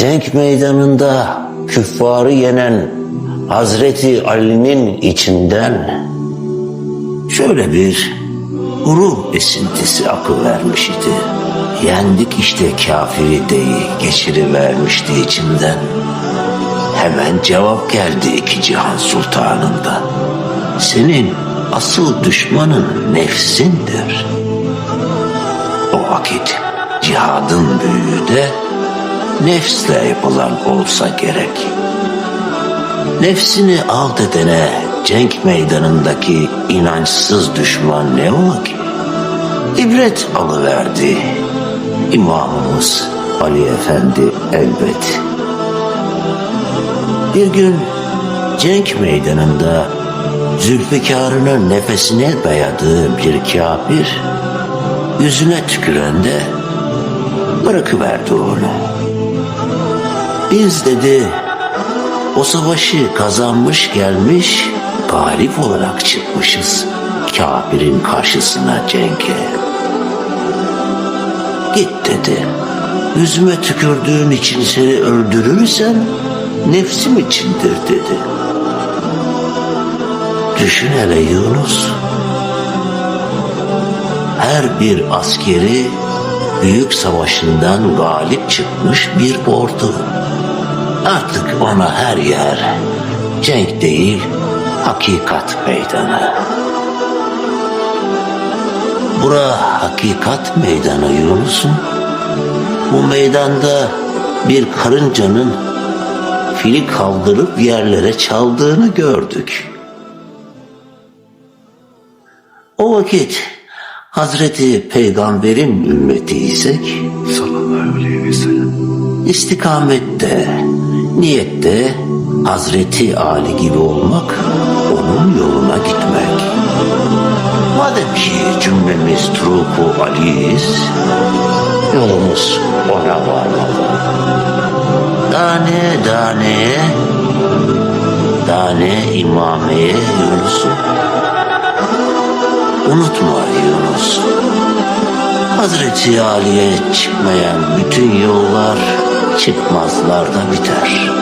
Cenk meydanında küffarı yenen Hazreti Ali'nin içinden şöyle bir ruh esintisi akı vermiş idi. Yendik işte kafiri deyi geçirivermişti içinden. Hemen cevap geldi iki cihan sultanından. Senin asıl düşmanın nefsindir. O vakit cihadın büyüğü de nefsle yapılan olsa gerek. Nefsini alt edene cenk meydanındaki inançsız düşman ne ola ki? İbret alıverdi imamımız Ali Efendi elbet. Bir gün cenk meydanında Zülfikar'ının nefesine dayadığı bir kafir yüzüne tükürende bırakıverdi onu. Biz dedi o savaşı kazanmış gelmiş galip olarak çıkmışız kafirin karşısına cenge. Git dedi. Yüzüme tükürdüğün için seni öldürürsem nefsim içindir dedi. Düşün hele Yunus. Her bir askeri büyük savaşından galip çıkmış bir ordu. Artık ona her yer cenk değil, hakikat meydanı. Bura hakikat meydanı Yunus'um. Bu meydanda bir karıncanın fili kaldırıp yerlere çaldığını gördük. O vakit Hazreti Peygamber'in ümmetiysek sallallahu aleyhi ve sellem. İstikamette, niyette Hazreti Ali gibi olmak, onun yoluna gitmek. Madem ki cümlemiz truku Ali'yiz, yolumuz ona varmalı. Tane tane, tane imameye Yunus'um. Unutma Yunus. Hazreti Ali'ye çıkmayan bütün yollar çıkmazlarda biter.